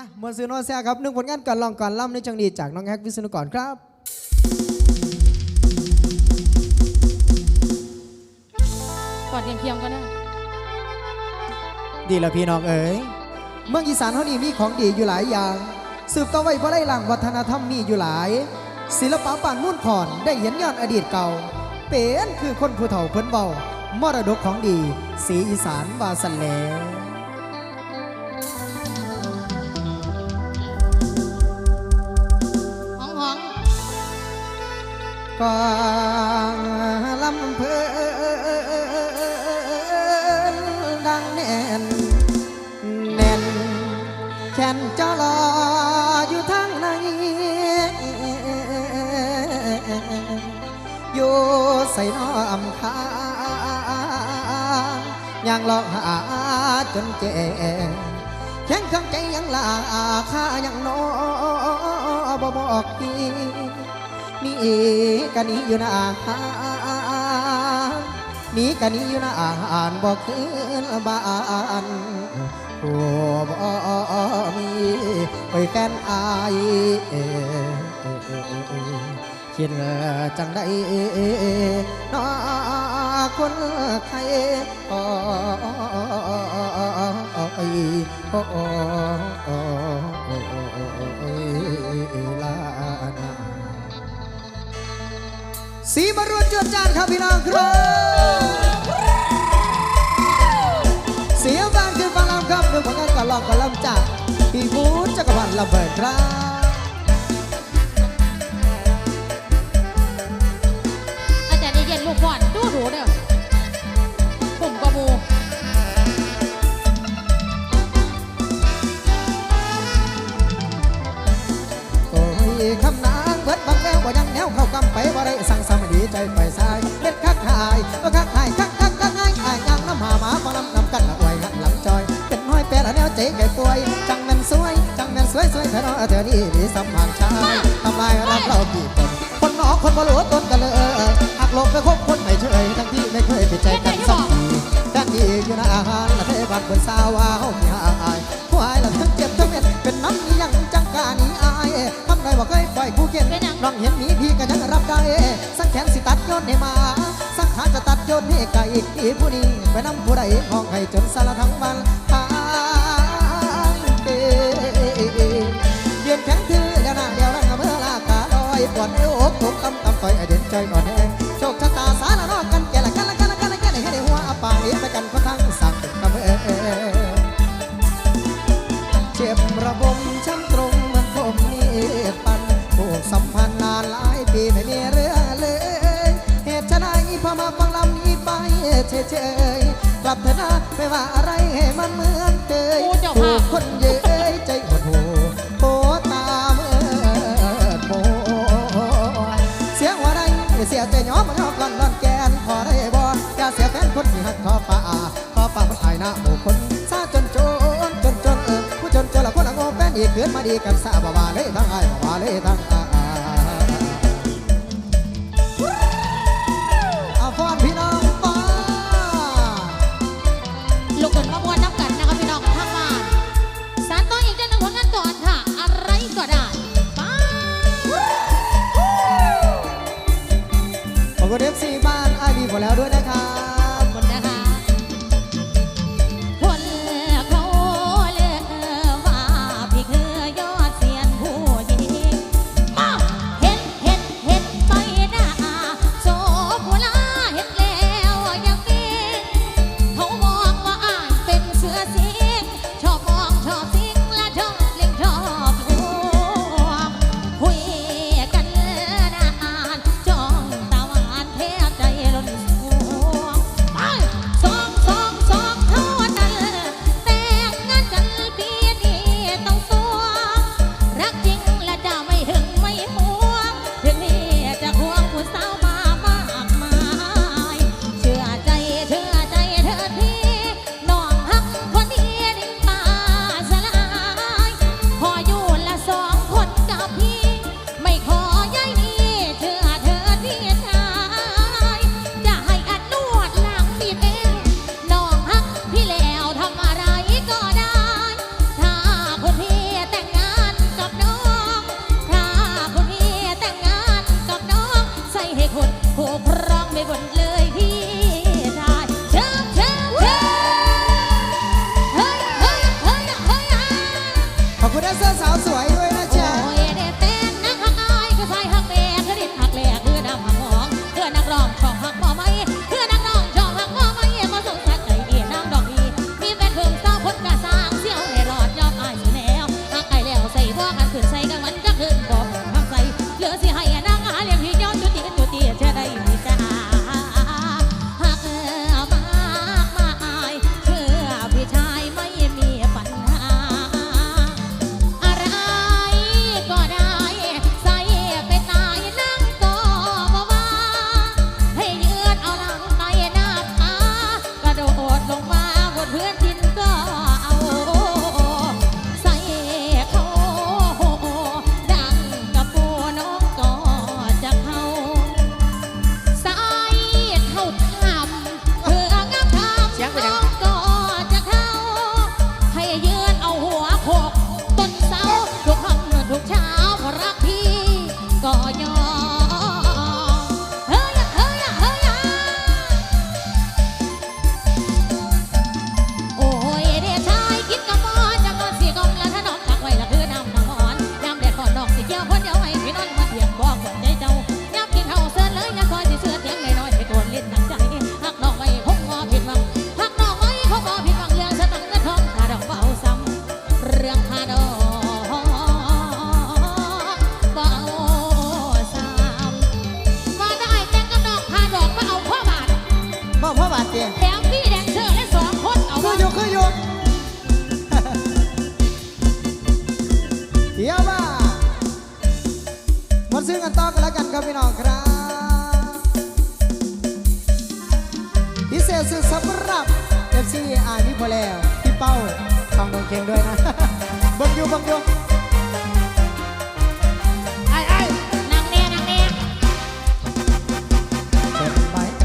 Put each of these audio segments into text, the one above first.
อะมวลซือนอแซ่ครับหนึ่งผลงานก่อนลองก่อนล่ำในจังดีจากน้องแฮกวิศนุกรครับกอดเคียงๆกันนะดีละพี่น้องเอ๋ยเมืองอีสานเฮานี่มีของดีอยู่หลายอย่าง สืบต่อไว้เพราะได้หลังวัฒนธรรมมีอยู่หลาย ศิลปะปางมุ่นขอนได้เห็นย้อนอดีตเก่า เป็นคือคนผู้เฒ่าเพิ่นเบามรดกของดี สีอีสานวาสันแหล กวางลำเพลินดังแน่นแน่นแขนจ้ารออยู่ทางในอยู่ใส่น้ออำคางยังลองหาจนแก่แข็งข้างใจยังลาค่ายังน้อบ่บอกพี่ นี่กันนี้อยู่นานี่กันนี้อยู่นาอ่านบอกคืนบ้านโอ้บ่มีไปแฟนอายคิดจังได้นอคนไทยโอ้ยโอ้ สีมารวนเจือจานครับพี่น้องครับเสียงบานขึ้นฟังลำครับหนึ่งผลงานก่อนลองก่อนลำจากพี่บูธจักรพันธ์ลำเบิดครับอาจารย์เย็นๆลูกก่อนดูดูเด้อปุ่มกระมูโอ้ยคำนางเบิดบังแล้วบ่ยังแนวเข้ากำไปบ่ไมีใจไปสายเล็ดคักหายเออคักหายคักคักคักหายอายยังน้ำหาหมาฟังน้ำนำกันอวยหันหลังจอย เป็นน้อยแปรละแนวเจ๊ไก่ป่วย จังแมนสวย จังแมนสวยสวยเธอเนาะเธอนี่มีสัมพันชายทำลายรับเรากี่คนคนหนอคนบ่รู้ตนกันเลยหักหลบไปคบคนไม่เฉยทั้งที่ไม่เคยปิดใจกันสักทีด้านนี้อยู่ในอาหารและเทบันบนสาวาเฮาที่หายควายละทั้งเจ็บทั้งเม็ดเป็นน้ำนี่ยังจังกานี้อาย ทำได้บ่เคยปล่อยผู้เก่งน้องเห็นหมีพี่ก็ยังรับได้สังแขนสิตัดโยนให้มาสังขาจะตัดโยนให้ไก่อีผู้นี้ไปนำผู้ใดมองให้จนสารทั้งวัน เฉยๆกลับเถอะนะไม่ว่าอะไรให้มันเหมือนเคยถูกคนเย้ยใจหดหูโคตาเมื่อโมเสียงว่าไรเสียใจย้อมมันย้อมก่อนร้อนแกนพอได้บ่อย่าเสียแฟนคนที่หักทอฟ้าทอฟ้ามันอายหน้าหมู่คนซาจนโจนจนจนเออผู้จนเจอละคนละโง่แฟนอีกเกินมาดีกันซาบ่ว่าเลยทั้งอายบ่ว่าเลยทั้งอาย บ้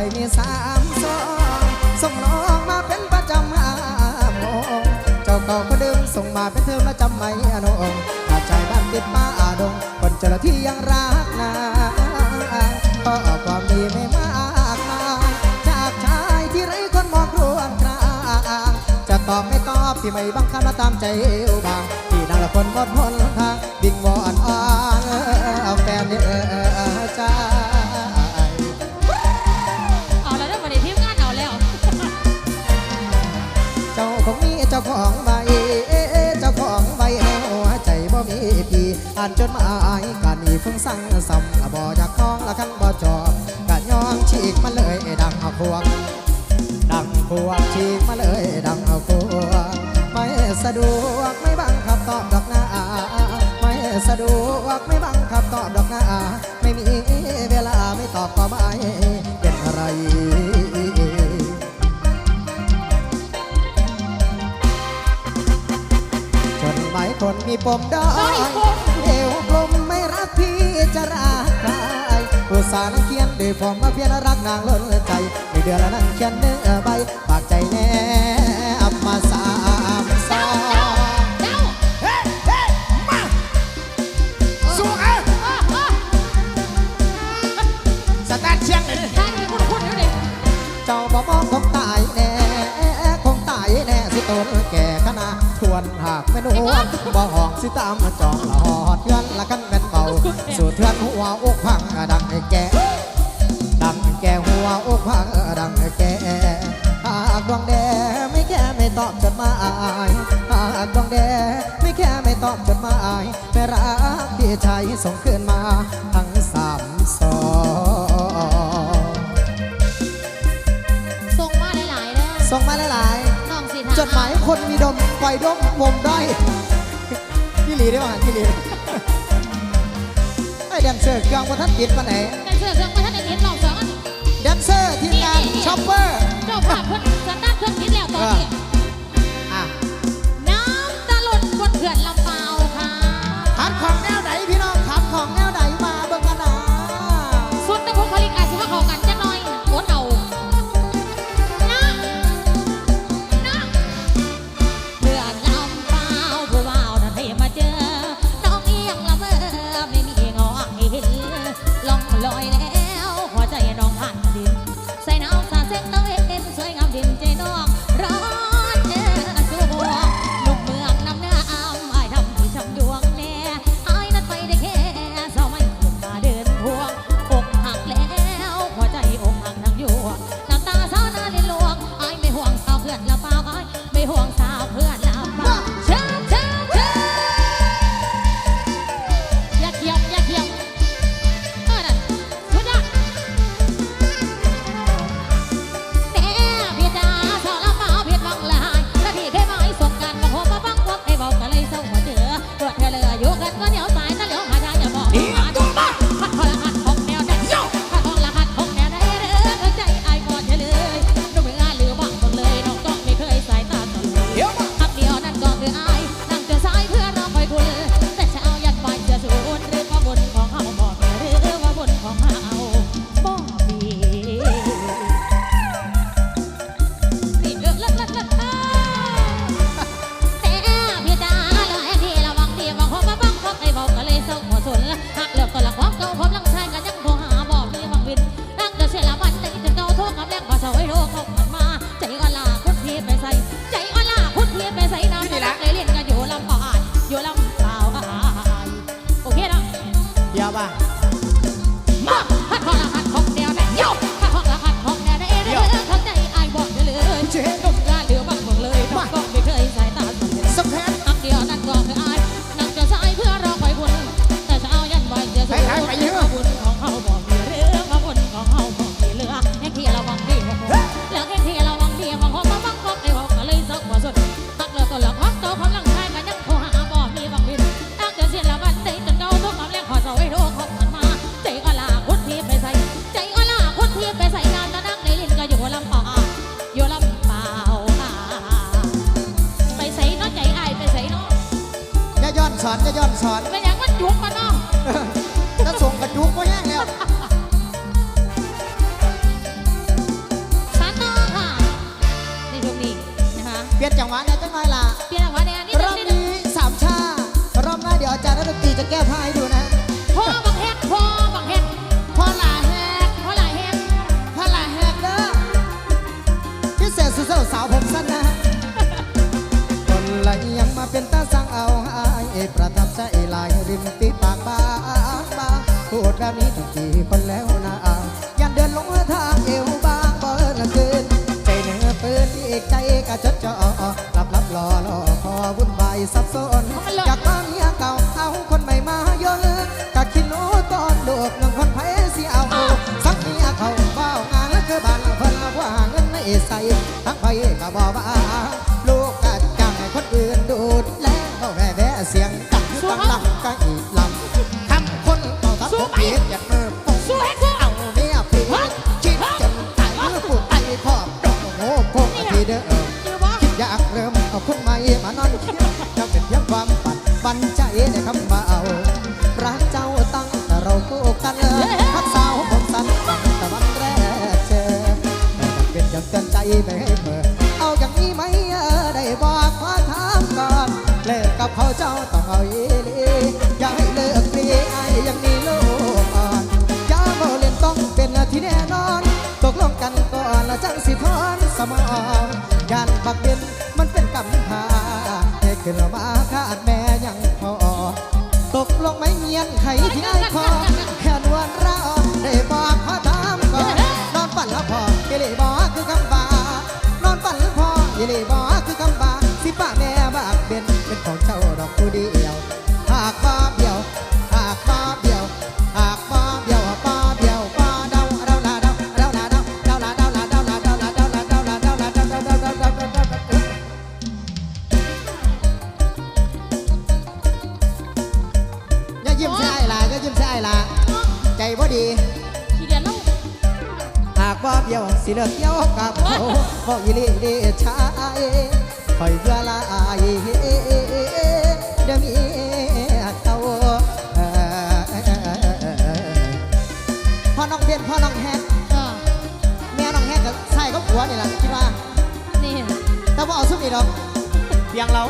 ใจมีสามสองส่งน้องมาเป็นประจำห้าโมเจ้าเก่าก็ดึงส่งมาเป็นเธอมาจำไม่อนุองอาใจบ้านติดมาอาดง คนเจ้าที่ยังรักนาก็ความดีไม่มากมายจากชายที่ไร้คนมองรวงกลางจะตอบไม่ตอบที่ไม่บังคับมาตามใจเอวบางที่นั่งละคนหมดหนทาง บิ๊กวอนอ่อนแฟนเนี่ย อ่านจนมาไอ้กะนี่ฟุ้งสั่งสำบ่อยากคลองละคันบ่จอบกะย้องฉีกมาเลยดังเอวงดังควงฉีกมาเลยดังเอวงไม่สะดวกไม่บังคับตอบดอกหน้าไม่สะดวกไม่บังคับตอบดอกหน้าไม่มีเวลาไม่ตอบก็ไม่เป็นอะไรจนหมาคนมีปมได้ จะรักใครอุตส่าห์นั่งเขียนด้วยผมมาเพียนรักนางล้นใจในเดือนละนั่งเขียนเนื้อใบปากใจแน่ ใจส่งเกินมาทั้งสามสองส่งมาหลายๆแล้ส่งมาหลายๆจดหมายคนมีดมปล่ยดมวมด้พี่หลีได้ป่ะพี่หลีไอ้แดนเซอร์เครื่องวัฒนติดมาไหนแต่เซอร์เครื่องมาท่านได้เห็นน้องสองอันแดนเซอร์ทีมงานช็อปเปอร์จ้าภาพเพิ่นสตาร์เครื่องคิดแล้วตอนนี้น้ำตะลุนบนเขื่อนลำเปาว 旁边哪一瓶？ ยันไข่ที่ไอ้คอแค่นวลเราได้บอกขอตามก่อนนอนปั่นแล้วพอเยลีบอคือคำบานอนปั่นแล้วพอเยลีบอคือคำบาสิป้าแม่บากเป็นเป็นของเจ้าดอกผู้เดียว หากบาป อยเพื่อลายเดมีเขาพ่อน้องเบียนพ่อน้องแฮกแม่น้องแฮกกับใส่ก็หัวนี่แหละคิดว่า นี่แต่ว่าเอาซุปนี่รอกเพียงเรา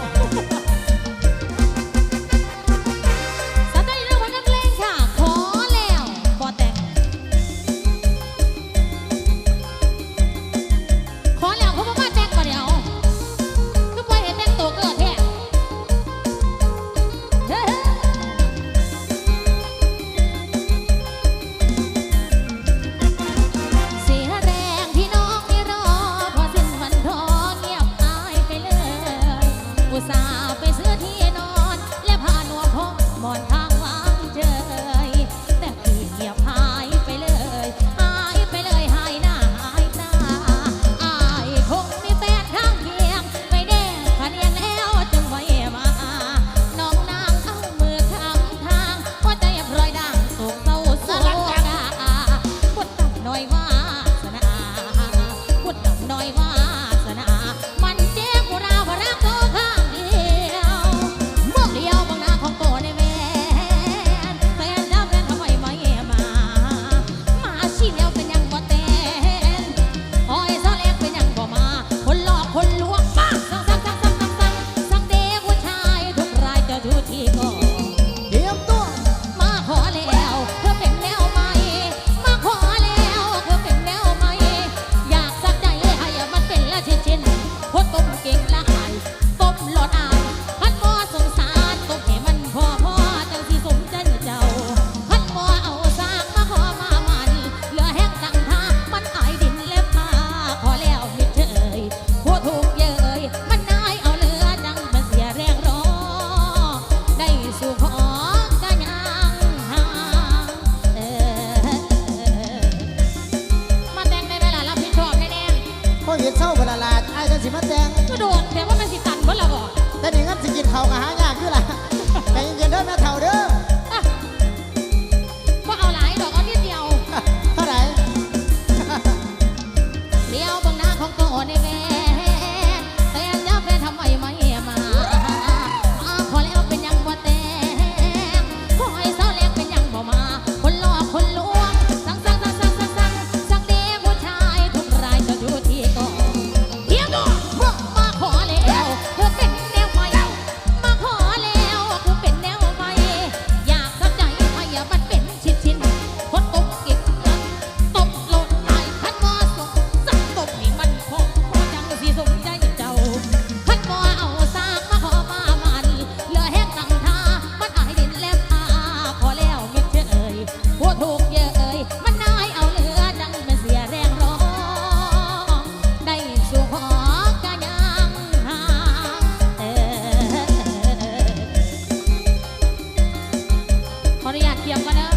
ขออนุญาตเทียมกันเนอะ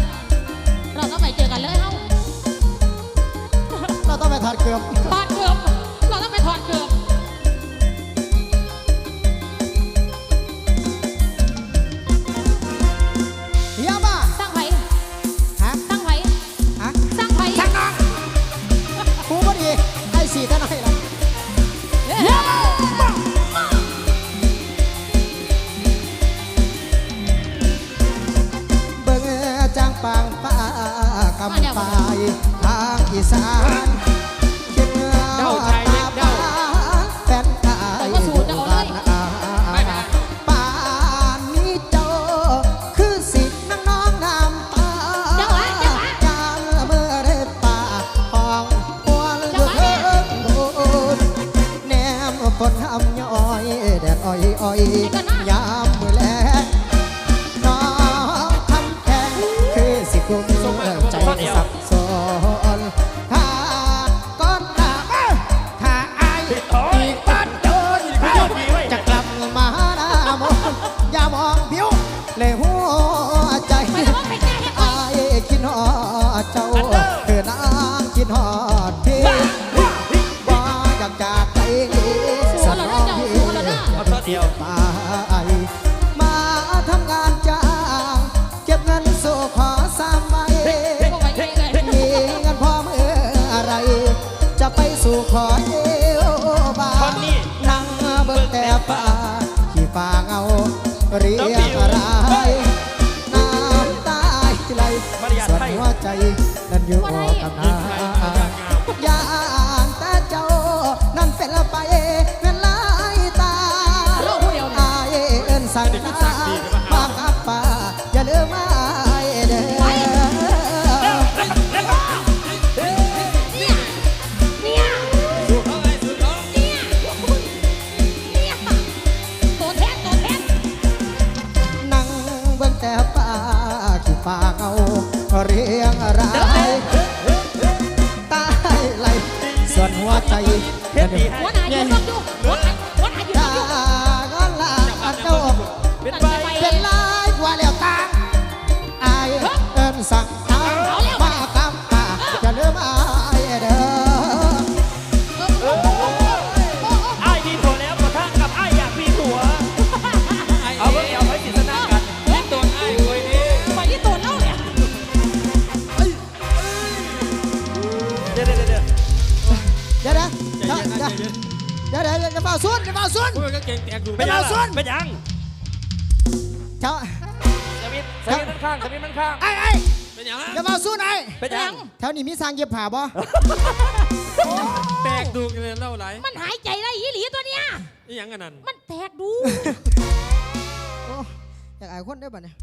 เราต้องไปเจอกันเลยเฮ้าเราต้องไปถอดเกลือบ ไยังอยู่ปเอาส้นไปยังเจ้าสามีช์มันข้างสวิตมันข้าง ไอ้ไอ้ไป็นหยังจะมาสู้ไหนไป็นหยังแถวนี้มีสางเย็บผ่าบ่แตกดูกันเลยเล่าไรมันหายใจได้ยี่หลีตัวเนี้ยนี่ยังกันนั่นมันแตกดู โอ้อยากไอ้ยคนได้ป่ะเนี่ย